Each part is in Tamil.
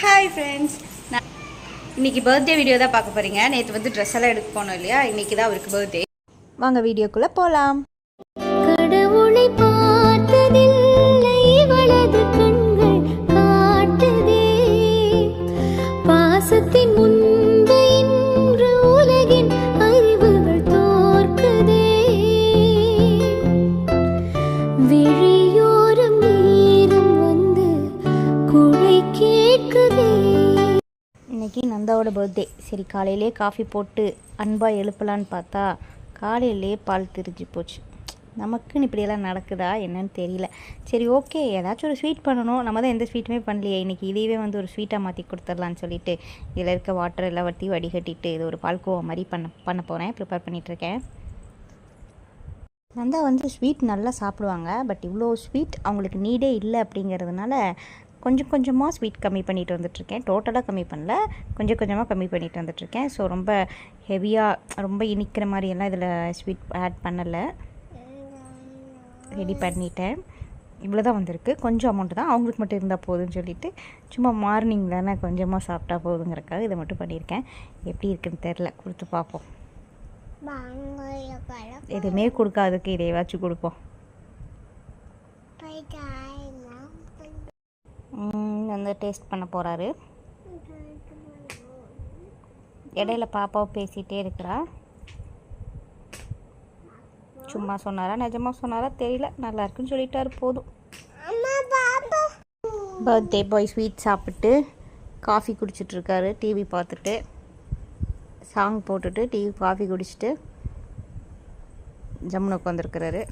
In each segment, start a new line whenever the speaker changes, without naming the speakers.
ஹாய் ஃப்ரெண்ட்ஸ் நான் இன்னைக்கு பர்த்டே வீடியோ தான் பார்க்க போகிறீங்க நேற்று வந்து ட்ரெஸ் எல்லாம் எடுக்க போனோம் இல்லையா? இன்னைக்கு தான் அவருக்கு பர்த்டே வாங்க வீடியோக்குள்ளே போகலாம்
கடவுளை பார்த்ததில்லை இவளது கண்கள் காட்டுதே. பாசத்தின்
இன்னைக்கு நந்தாவோட பர்த்டே சரி காலையிலே காஃபி போட்டு அன்பாக எழுப்பலான்னு பார்த்தா காலையிலே பால் திரிஞ்சு போச்சு. நமக்குன்னு இப்படியெல்லாம் நடக்குதா என்னன்னு தெரியல. சரி ஓகே ஏதாச்சும் ஒரு ஸ்வீட் பண்ணணும். நம்ம தான் எந்த ஸ்வீட்டுமே பண்ணலையே. இன்றைக்கி இதையவே வந்து ஒரு ஸ்வீட்டாக மாற்றி கொடுத்துடலான்னு சொல்லிட்டு இதில் இருக்க வாட்டர் எல்லாம் வட்டி வடிகட்டிட்டு இது ஒரு பால்கோவா மாதிரி பண்ண பண்ண போகிறேன் ப்ரிப்பேர் பண்ணிகிட்ருக்கேன் நந்தா வந்து ஸ்வீட் நல்லா சாப்பிடுவாங்க. பட் இவ்வளோ ஸ்வீட் அவங்களுக்கு நீடே இல்லை அப்படிங்கிறதுனால கொஞ்சம் கொஞ்சமாக ஸ்வீட் கம்மி பண்ணிட்டு வந்துட்டுருக்கேன். டோட்டலாக கம்மி பண்ணல. கொஞ்சம் கொஞ்சமாக கம்மி பண்ணிட்டு வந்துட்டுருக்கேன். ஸோ ரொம்ப ஹெவியாக ரொம்ப இனிக்கிற மாதிரியெல்லாம் இதில் ஸ்வீட் ஆட் பண்ணலை. ரெடி பண்ணிட்டேன். இவ்வளோ தான் வந்திருக்கு. கொஞ்சம் அமௌண்ட்டு தான். அவங்களுக்கு மட்டும் இருந்தால் போதும்னு சொல்லிட்டு சும்மா மார்னிங் தானே கொஞ்சமாக சாப்பிட்டா போதுங்கிறக்காக இதை மட்டும் பண்ணியிருக்கேன். எப்படி இருக்குன்னு தெரில கொடுத்து பார்ப்போம். எதுவுமே கொடுக்காததுக்கு இதையாச்சும் கொடுப்போம். ம், வந்து டேஸ்ட் பண்ண போகிறாரு இடையில பாப்பாவை பேசிகிட்டே இருக்கிறா. சும்மா சொன்னாரா? நிஜமாக சொன்னாரா? தெரியல. நல்லா இருக்குன்னு சொல்லிட்டாரு போதும். பர்த்டே பாய் ஸ்வீட் சாப்பிட்டு காஃபி குடிச்சிட்ருக்காரு டிவி பார்த்துட்டு சாங் போட்டுட்டு டிவி காஃபி குடிச்சிட்டு ஜம்முன்னு உட்காந்துருக்கிறாரு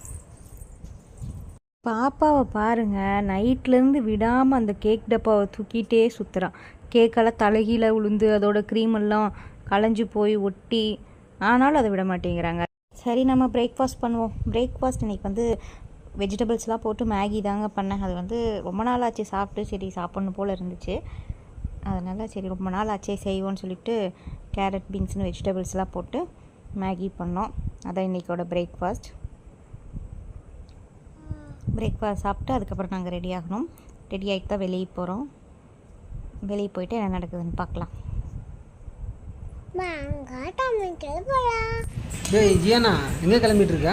பாப்பாவை பாருங்க நைட்லேருந்து விடாமல் அந்த கேக் டப்பாவை தூக்கிட்டே சுற்றுறான் கேக்கெல்லாம் தலைகீழ உளுந்து அதோட க்ரீமெல்லாம் களைஞ்சு போய் ஒட்டி ஆனாலும் அதை விட மாட்டேங்கிறாங்க. சரி நம்ம பிரேக்ஃபாஸ்ட் பண்ணுவோம். பிரேக்ஃபாஸ்ட் இன்றைக்கி வந்து வெஜிடபிள்ஸ்லாம் போட்டு மேகி தாங்க பண்ணேன். அது வந்து ரொம்ப நாள் ஆச்சு சாப்பிட்டு சரி சாப்பிட்ணும் போல் இருந்துச்சு. அதனால் சரி ரொம்ப நாள் ஆச்சே செய்வோன்னு சொல்லிட்டு கேரட் பீன்ஸ்னு வெஜிடபிள்ஸ்லாம் போட்டு மேகி பண்ணோம். அதான் இன்றைக்கோட பிரேக்ஃபாஸ்ட் பிரேக்ஃபாஸ்ட் சாப்பிட்டு அதுக்கப்புறம் நாங்கள் ரெடி ஆகணும். ரெடி ஆகிட்டு தான் வெளியே போகிறோம் வெளியே போயிட்டு என்ன நடக்குதுன்னு பார்க்கலாம்.
டேய் ஜியானா எங்கே கிளம்பிட்டு இருக்க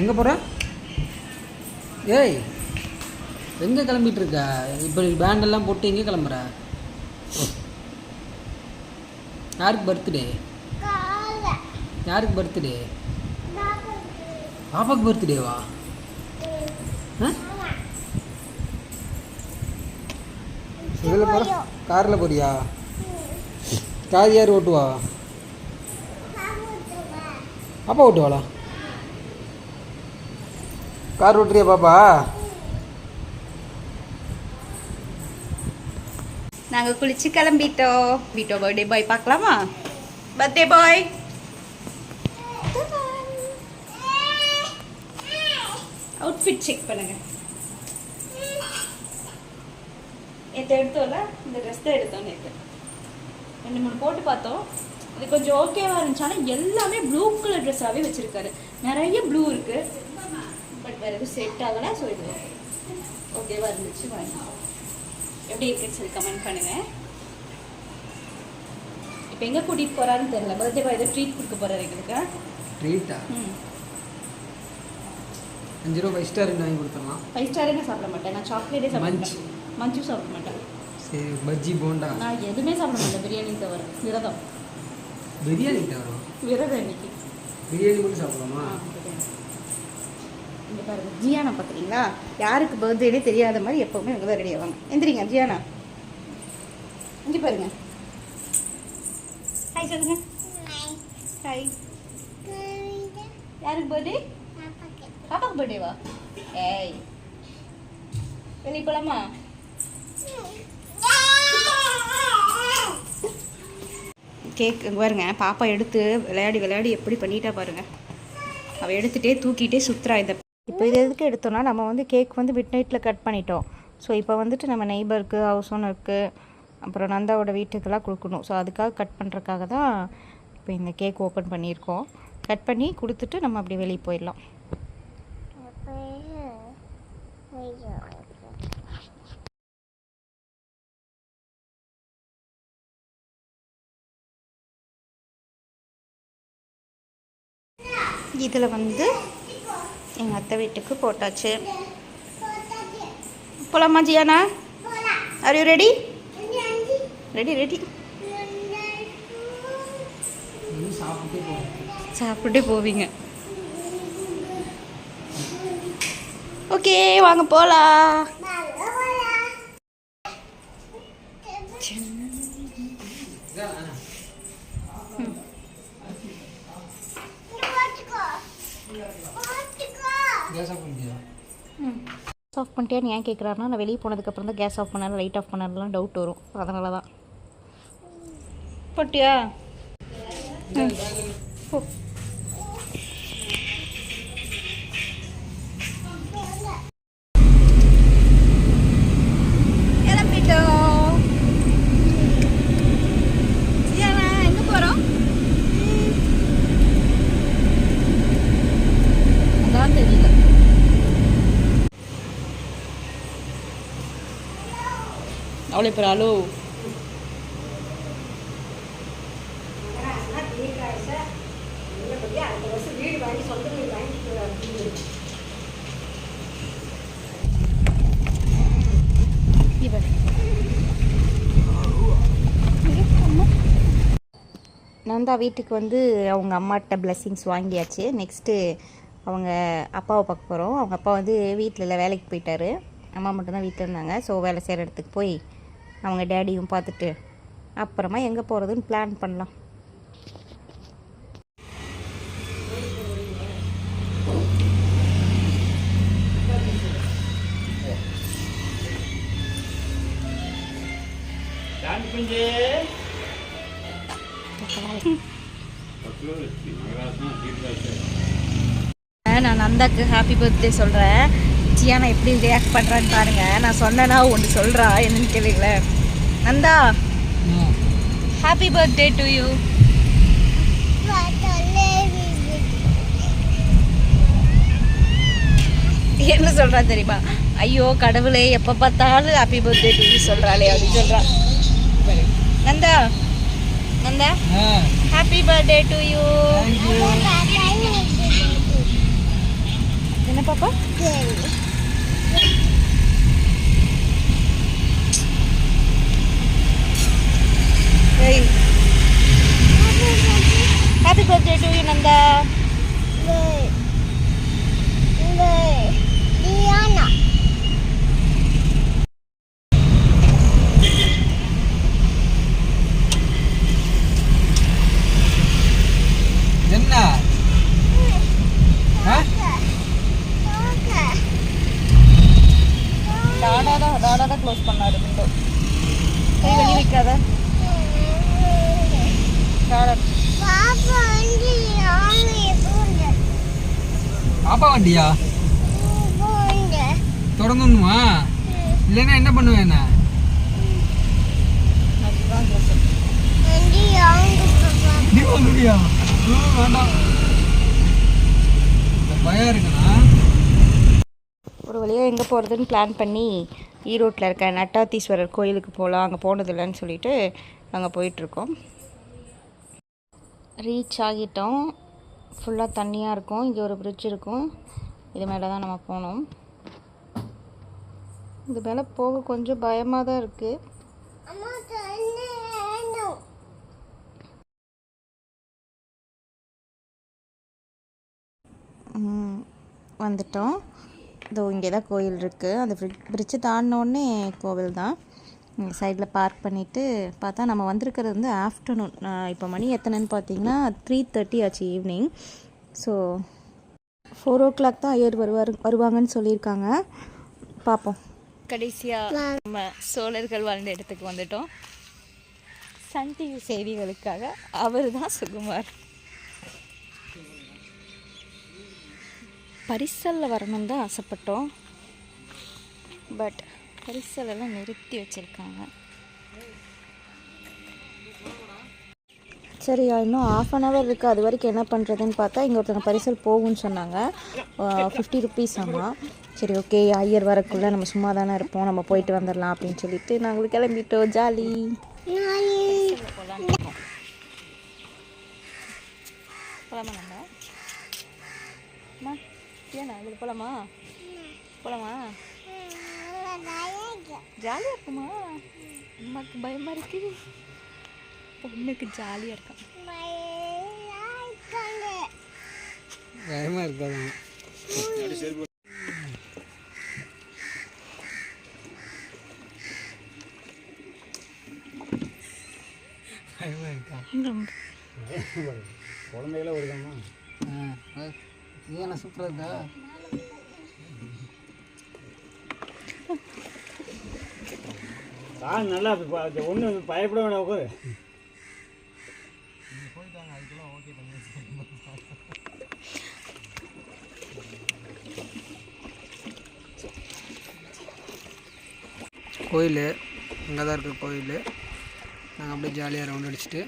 எங்கே போகிற ஏய் எங்கே கிளம்பிட்டு இருக்க இப்போ பேண்டெல்லாம் போட்டு எங்கே கிளம்புற? யாருக்கு பர்த்டே யாருக்கு பர்த்டே பாப்பாக்கு பர்த்டேவா இதில் போகிற காரில் போறியா கார் யார் ஓட்டுவா? பாப்பா ஓட்டுவாளா? கார் ஓட்டுறியா பாப்பா?
நாங்கள் குளிச்சு கிளம்பிட்டோம். வீட்டோ பர்த்டே பாய் பார்க்கலாமா? பர்த்டே பாய் அவுட்ஃபிட் செக் பண்ணுங்க. நேற்று எடுத்தோம்ல இந்த ட்ரெஸ் தான் எடுத்தோம் நேற்று ரெண்டு மூணு போட்டு பார்த்தோம். அது கொஞ்சம் ஓகேவா இருந்துச்சு. ஆனால் எல்லாமே ப்ளூ கலர் ட்ரெஸ்ஸாகவே வச்சுருக்காரு. நிறைய ப்ளூ இருக்கு. பட் வேறு எதுவும் செட் ஆகலை ஸோ இது ஓகேவா இருந்துச்சு வாங்கி. எப்படி இருக்குன்னு சொல்லி கமெண்ட் பண்ணுங்க. இப்போ எங்கே கூட்டிகிட்டு போகிறாருன்னு தெரியல. பர்த்டே பாய் ஏதோ ட்ரீட் கொடுக்க போகிறாரு எங்களுக்கு.
ட்ரீட்டா
ம்.
அஞ்சு ரூபா ஃபைவ் ஸ்டார் வாங்கி கொடுத்துடலாம்?
ஃபைவ் ஸ்டாரே நான் சாப்பிட மாட்டேன்? நான் சாக்லேட்டே சாப்பிட
மஞ்ச்.
மாட்டேன். மஞ்சும் சாப்பிட மாட்டேன்.
சரி பஜ்ஜி போண்டா.
நான் எதுவுமே சாப்பிட மாட்டேன். பிரியாணி தவிர. விரதம்.
பிரியாணி தவறும்
விரதம் இன்னைக்கு.
பிரியாணி மட்டும் சாப்பிடலாமா.
இங்க பாருங்க ஜியானா பார்க்குறீங்களா யாருக்கு பர்த்டேனே தெரியாத மாதிரி எப்பவுமே இவங்க தான் ரெடி ஆவாங்க. எந்திரிங்க ஜியானா. இங்கே பாருங்க. ஹாய் சொல்லுங்க. ஹாய் யாருக்கு பர்த்டே பாப்பாக்கு பர்த்டேவா ஏய். வெளியே போலாமா? கேக் பாருங்க பாப்பா எடுத்து விளையாடி விளையாடி எப்படி பண்ணிட்டா பாருங்க. அவள் எடுத்துகிட்டே தூக்கிட்டே சுற்றுறா இந்த இப்போ இது எதுக்கு எடுத்தோம்னா நம்ம வந்து கேக் வந்து மிட் நைட்டில் கட் பண்ணிட்டோம். ஸோ இப்போ வந்துட்டு நம்ம நெய்பருக்கு ஹவுஸ் ஓனருக்கு அப்புறம் நந்தாவோட வீட்டுக்கெல்லாம் கொடுக்கணும். ஸோ அதுக்காக கட் பண்ணுறதுக்காக தான் இப்போ இந்த கேக் ஓப்பன் பண்ணியிருக்கோம். கட் பண்ணி கொடுத்துட்டு நம்ம அப்படி வெளியே போயிடலாம். இதில் வந்து எங்கள் அத்தை வீட்டுக்கு போட்டாச்சு. போகலாமா ஜியானா? Are you ready ready ready
சாப்பிட்டே
சாப்பிட்டு போவீங்க. ஓகே வாங்க போகலாம்
கேஸ் ஆஃப் பண்ணிட்டியா
ஆஃப் பண்ணிட்டேன்னு ஏன் கேட்குறாருன்னா நான் வெளியே போனதுக்கப்புறம் தான் கேஸ் ஆஃப் பண்ணாலும் லைட் ஆஃப் பண்ணாலும் டவுட் வரும். அதனால தான். போட்டியா? ம். போ கிளம்பிட்டோம் ஏன்னா எங்கே போகிறோம் அதான் தெரியல அவளை பேர் அலோ நந்தா வீட்டுக்கு வந்து அவங்க அம்மாட்ட பிளெஸ்ஸிங்ஸ் வாங்கியாச்சு. நெக்ஸ்ட்டு அவங்க அப்பாவை பார்க்க போகிறோம் அவங்க அப்பா வந்து வீட்டில் இல்லை வேலைக்கு போயிட்டார். அம்மா மட்டும்தான் வீட்டில் இருந்தாங்க. ஸோ வேலை செய்கிற இடத்துக்கு போய் அவங்க டேடியும் பார்த்துட்டு அப்புறமா எங்கே போகிறதுன்னு பிளான் பண்ணலாம். நான் நந்தாக்கு ஹாப்பி பர்த்டே சொல்கிறேன் ஜியானா எப்படி ரியாக்ட் பண்ணுறான்னு பாருங்கள் நான் சொன்னேன்னா ஒன்று சொல்கிறா என்னன்னு கேளுங்களேன் Nanda happy birthday to you என்ன சொல்கிறா தெரியுமா? ஐயோ கடவுளே எப்போ பார்த்தாலும் ஹாப்பி பர்த்டே டு யூ சொல்கிறாளே அப்படின்னு சொல்கிறா Nanda Nanda happy birthday to you என்ன பாப்பா happy birthday to you Nanda
என்ன ஆ
டாடா தான் டாடா தான் க்ளோஸ் பண்ணாரு விண்டோ கை வெளியே வைக்காத டாடா
பாப்பா வண்டியா? தொடங்கணுமா? இல்லைன்னா என்ன பண்ணுவேன் பயம் இருக்குண்ணா.
ஒரு வழியாக எங்கே போகிறதுன்னு பிளான் பண்ணி ஈரோட்டில் இருக்க நட்டாத்தீஸ்வரர் கோயிலுக்கு போகலாம் அங்கே போனதில்லைன்னு சொல்லிட்டு அங்கே போயிட்டுருக்கோம் ரீச் ஆகிட்டோம். ஃபுல்லாக தண்ணியாக இருக்கும். இங்கே ஒரு பிரிட்ஜ் இருக்கும். இது மேலே தான் நம்ம போகணும். இது மேலே போக கொஞ்சம் பயமாக தான் இருக்குது வந்துட்டோம். இதோ இங்கே தான் கோயில் இருக்குது அந்த பிரிட்ஜு தாண்டினோடனே கோவில் தான். சைடில் பார்க் பண்ணிவிட்டு பார்த்தா நம்ம வந்திருக்கிறது வந்து ஆஃப்டர்நூன் இப்போ மணி எத்தனைன்னு பார்த்தீங்கன்னா த்ரீ தேர்ட்டி ஆச்சு evening so four o'clock தான் ஐயர் வருவார் வருவாங்கன்னு சொல்லியிருக்காங்க. பார்ப்போம். கடைசியாக நம்ம சோழர்கள் வாழ்ந்த இடத்துக்கு வந்துட்டோம். சன் டிவி செய்திகளுக்காக அவர் தான் சுகுமார். பரிசலில் வரணும் தான் ஆசைப்பட்டோம். பட் பரிசல் எல்லாம் நிறுத்தி வச்சுருக்காங்க. சரியா இன்னும் ஆஃப் அன் ஹவர் இருக்குது அது வரைக்கும் என்ன பண்ணுறதுன்னு பார்த்தா இங்கே ஒருத்தவங்க பரிசல் போகும்னு சொன்னாங்க. ஃபிஃப்டி ருபீஸ் ஆமாம் சரி ஓகே ஐயர் வரக்குள்ளே நம்ம சும்மா தானே இருப்போம். நம்ம போயிட்டு வந்துடலாம் அப்படின்னு சொல்லிட்டு நாங்களும் கிளம்பிட்டோம். ஜாலி போகலாமா நம்ம? ஏண்ணா இதில் போகலாமா போகலாமா ஜாலியாக இருக்குமா? அம்மாக்கு பயமாக இருக்கு? பொண்ணுக்கு ஜாலியாக இருக்கான்
பயமாக இருக்காதான் பயமாக இருக்கா?
குழந்தைகள வருதாமா
ஆ இது என்ன சூப்பராக இருக்கா?
தான் நல்லா ஒன்று பயப்பட வேண்டாம் உட்காரு.
கோயில் இங்கே தான் இருக்குது கோயில். நாங்கள் அப்படியே ஜாலியாக ரவுண்ட் அடிச்சுட்டு.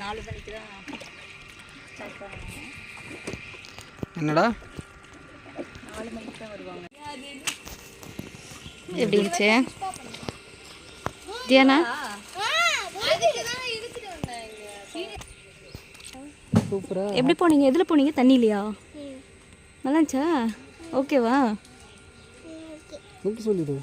நாலு மணிக்கு தான் ஸ்டார்ட் பண்ணுவாங்க
என்னடா?
நாலு மணிக்கு தான் வருவாங்க எப்படி இருந்துச்சு? தியானா
சூப்பராக
எப்படி போனீங்க? எதில் போனீங்க? தண்ணிலையா? நல்லா இருந்துச்சா ஓகேவா?
எப்படி சொல்லிடு.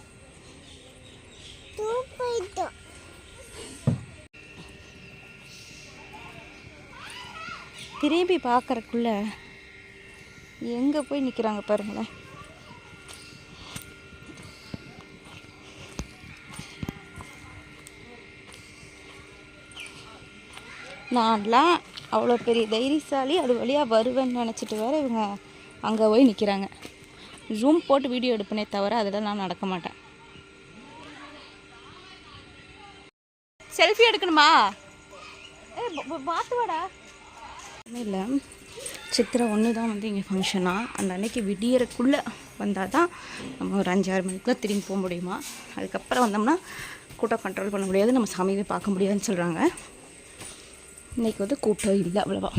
திரும்பி பார்க்கறக்குள்ள எங்கே போய் நிற்கிறாங்க பாருங்களேன். நான்லாம் அவ்வளோ பெரிய தைரியசாலி அது வழியாக வருவேன்னு நினச்சிட்டு வேறு இவங்க அங்கே போய் நிற்கிறாங்க ஜூம் போட்டு வீடியோ எடுப்பனே தவிர அதில் நான் நடக்க மாட்டேன். செல்ஃபி எடுக்கணுமா? ஏ பார்த்து வாடா இல்லை. சித்திரை ஒன்று தான் வந்து இங்கே ஃபங்க்ஷனாக அந்த அன்னைக்கு விடியறக்குள்ளே வந்தால் தான் நம்ம ஒரு அஞ்சாறு மணிக்குள்ளே திரும்பி போக முடியுமா? அதுக்கப்புறம் வந்தோம்னா கூட்டம் கண்ட்ரோல் பண்ண முடியாது. நம்ம சாமியை பார்க்க முடியாதுன்னு சொல்கிறாங்க இன்றைக்கி வந்து கூட்டம் இல்லை அவ்வளோவா.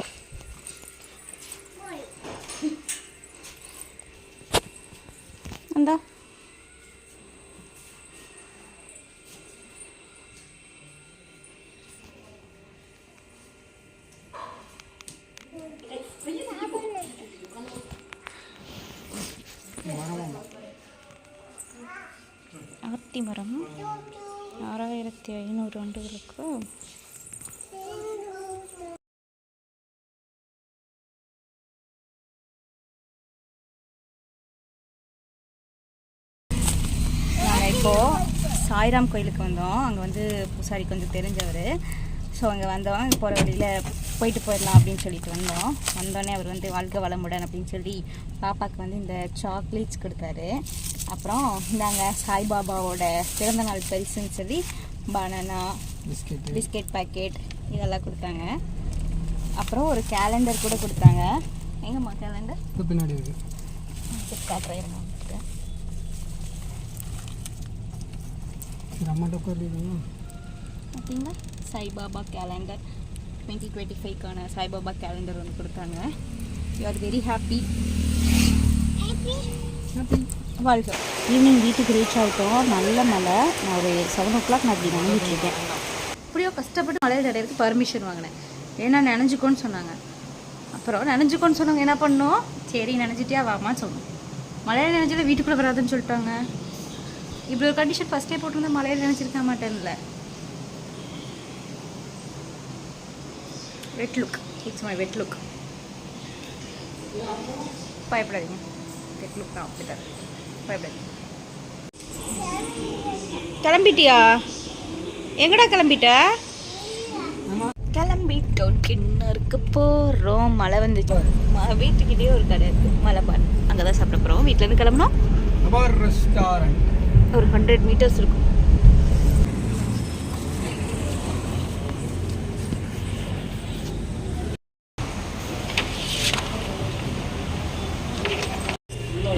அந்தா. ஆத்தி மரம் ஆறாயிரத்தி ஐநூறு ஆண்டுகளுக்கு சாய்ராம் கோயிலுக்கு வந்தோம். அங்கே வந்து பூசாரி கொஞ்சம் தெரிஞ்சவர். ஸோ அங்கே வந்தோம். போகிற வழியில் போயிட்டு போயிடலாம் அப்படின்னு சொல்லிட்டு வந்தோம். வந்தோடனே அவர் வந்து வாழ்க்கை வளமுடன் அப்படின்னு சொல்லி பாப்பாவுக்கு வந்து இந்த சாக்லேட்ஸ் கொடுத்தாரு. அப்புறம் இந்தாங்க சாய்பாபாவோட பிறந்த நாள் பரிசுன்னு சொல்லி பனானா
பிஸ்கெட்டு
பிஸ்கெட் பாக்கெட் இதெல்லாம் கொடுத்தாங்க. அப்புறம் ஒரு கேலண்டர் கூட கொடுத்தாங்க. எங்கம்மா கேலண்டர்
பின்னாடி இருக்குது
காட்டுறேன் பார்த்தீங்களா சாய்பாபா கேலண்டர் டுவெண்ட்டி டுவெண்ட்டி ஃபைவ்க்கான சாய்பாபா கேலண்டர் வந்து கொடுத்தாங்க யூ ஆர் வெரி ஹாப்பி வாழ்க ஈவினிங் வீட்டுக்கு ரீச் ஆகிட்டோம் நல்ல மழை. நான் ஒரு செவன் ஓ கிளாக் நான் இப்படி நனைஞ்சிட்டு இருக்கேன். எப்படியோ கஷ்டப்பட்டு மலையில் தடையிறதுக்கு பர்மிஷன் வாங்கினேன். ஏன்னா நினைஞ்சுக்கோன்னு சொன்னாங்க. அப்புறம் நினைஞ்சுக்கோன்னு சொன்னாங்க என்ன பண்ணோம் சரி நினைஞ்சிட்டியா வாமான்னு சொன்னோம். மலையில் நினைஞ்சாலும் வீட்டுக்குள்ளே வராதுன்னு சொல்லிட்டாங்க. இப்படி ஒரு கண்டிஷன் ஃபஸ்ட்டே போட்டிருந்தா மழையில் நினைச்சிருக்க மாட்டேன்ல. Wet look it's my wet look பயப்படாதீங்க. வெட் லுக் தான் அப்படி தான் பயப்படாதீங்க. கிளம்பிட்டியா? எங்கடா கிளம்பிட்ட? கிளம்பிட்டோம் கிண்ணருக்கு போகிறோம் மழை வந்துச்சு. ம- வீட்டுக்கிட்டே ஒரு கடை இருக்குது மலைபான் அங்கே தான் சாப்பிட போகிறோம் வீட்டிலேருந்து கிளம்புனோம்.
ரெஸ்டாரண்ட்
ஒரு ஹண்ட்ரட் மீட்டர்ஸ் இருக்கும்.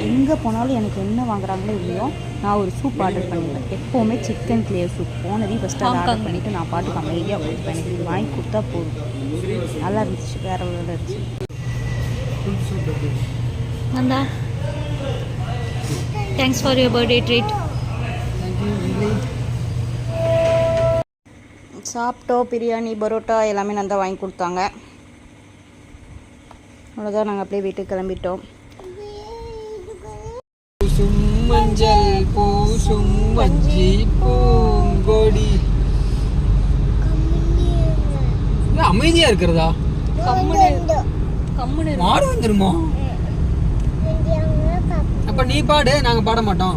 எங்கே போனாலும் எனக்கு என்ன வாங்குறாங்களோ இல்லையோ நான் ஒரு சூப் ஆர்டர் பண்ணிடுவேன் எப்போவுமே சிக்கன் கிளியர் சூப் போனதையும் ஃபஸ்ட்டு ஆர்டர் பண்ணிவிட்டு நான் பாட்டுக்கு அமைதியாக கொடுப்பேன் எனக்கு வாங்கி கொடுத்தா போதும். நல்லா இருந்துச்சு வேற ஒரு இருந்துச்சு. Nanda thanks for your birthday treat சாப்பிட்டோ biryani parotta எல்லாமே நல்லா வாங்கி கொடுத்தாங்க. அவ்வளோதான் நாங்கள் அப்படியே வீட்டுக்கு கிளம்பிட்டோம்.
மஞ்சள் பூசும் மஞ்சி பூங்கொடி அமைதியா இருக்கிறதா?
கம்முனு
மாடு வந்துருமோ? அப்ப நீ பாடு நாங்க பாட மாட்டோம்.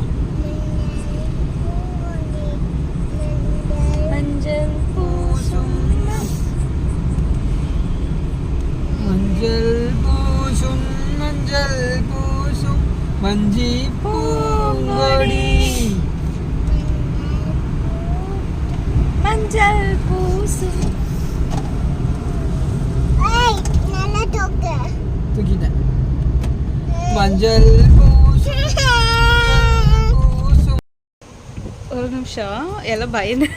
எல்லாம் பயந்து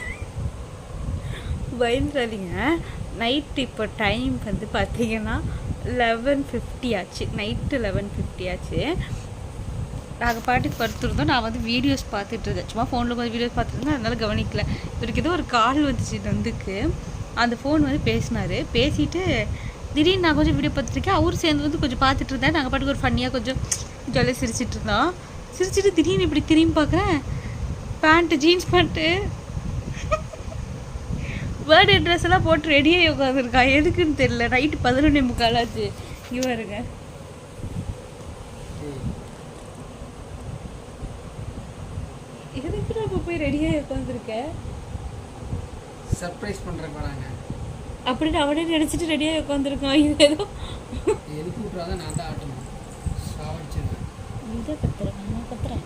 பயந்துடாதீங்க நைட் இப்போ டைம் வந்து பார்த்தீங்கன்னா லெவன் ஃபிஃப்டி ஆச்சு. நைட்டு லெவன் ஃபிஃப்டி ஆச்சு. நாங்கள் பாட்டுக்கு படுத்துருந்தோம். நான் வந்து வீடியோஸ் பார்த்துட்டு இருந்தேன். சும்மா ஃபோனில் கொஞ்சம் வீடியோஸ் பார்த்துருந்தேன் அதனால் அதனால கவனிக்கல. இவருக்கு ஏதோ ஒரு கால் வந்துச்சு நந்துக்கு அந்த ஃபோன் வந்து பேசினாரு. பேசிட்டு திடீர்னு நான் கொஞ்சம் வீடியோ பார்த்துட்ருக்கேன் அவரும் சேர்ந்து வந்து கொஞ்சம் பார்த்துட்டு இருந்தேன் நாங்கள் பாட்டுக்கு ஒரு ஃபன்னியாக கொஞ்சம் ஜாலியாக சிரிச்சிட்டு இருந்தோம். சிரிச்சிட்டு திடீர்னு இப்படி திரும்பி பார்க்குறேன். Pant jeans pant birthday dress எல்லாம் போட்டு ரெடியாகி உட்காந்துருக்கா எதுக்குன்னு தெரியல. நைட்டு பதினொன்னே முக்கால் ஆச்சு இங்க பாருங்க. எதுக்கு நம்ம போய் ரெடியாகி உட்காந்துருக்க
சர்ப்ரைஸ் பண்றேன் பாருங்க
அப்படின்னு அவனே நினச்சிட்டு ரெடியாகி உட்காந்துருக்கான் இது ஏதோ
எதுக்கு விட்றாங்க நான் தான் ஆட்டணும்.
இதை கத்துறேன் நான் கத்துறேன்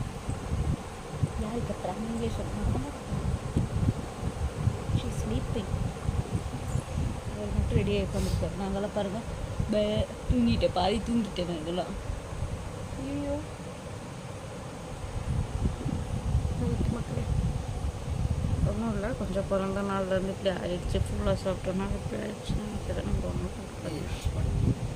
சொல்லுங்க ஷீ ஸ்லீப்பிங் அவர் மட்டும் ரெடியாக உட்காந்துருக்காரு நாங்களாம் பாருங்க. பே தூங்கிட்டேன். பாதி தூங்கிட்டேன் இதெல்லாம். ஐயோ. மக்களே. ஒன்றும் இல்லை. கொஞ்சம் பிறந்த நாள்லேருந்து இப்படி ஆயிடுச்சு. ஃபுல்லாக சாப்பிட்டோன்னா இப்படி ஆயிடுச்சு நினைக்கிறேன். நம்ம ஒன்றும்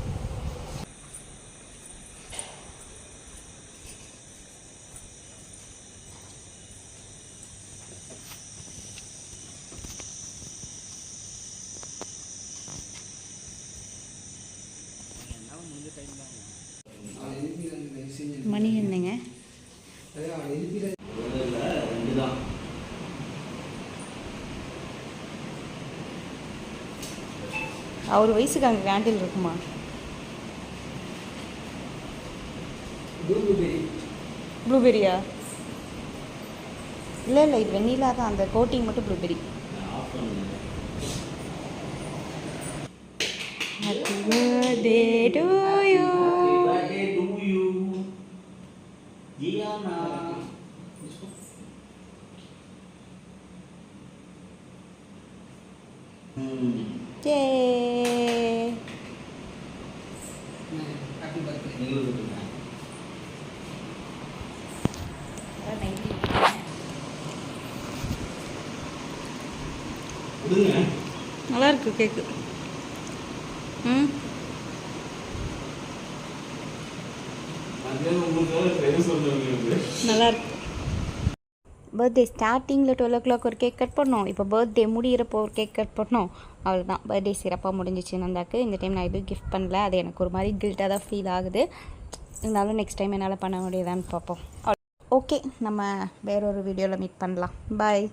அவர் வயசுக்கு அங்கே கேண்டீன் இருக்குமா? ப்ளூபெரியா இல்லை இல்லை இது வெண்ணிலா தான். அந்த கோட்டிங் மட்டும் blueberry happy birthday to you J
happy birthday
நல்லா இருக்கு கேக்கு. ம்? நல்லா இருக்கு பர்த்டே ஸ்டார்டிங்கில் டுவெல் ஓ கிளாக் ஒரு கேக் கட் பண்ணோம். இப்போ பர்த்டே முடியிறப்போ ஒரு கேக் கட் பண்ணோம். அவ்வளோதான் பர்த்டே சிறப்பாக முடிஞ்சிச்சு நந்தாக்கு. இந்த டைம் நான் எதுவும் கிஃப்ட் பண்ணல. அது எனக்கு ஒரு மாதிரி கில்ட்டாக தான் ஃபீல் ஆகுது. இருந்தாலும் நெக்ஸ்ட் டைம் என்னால் பண்ண முடியுதான்னு பார்ப்போம். ஓகே நம்ம வேறொரு வீடியோவில் மீட் பண்ணலாம். பாய்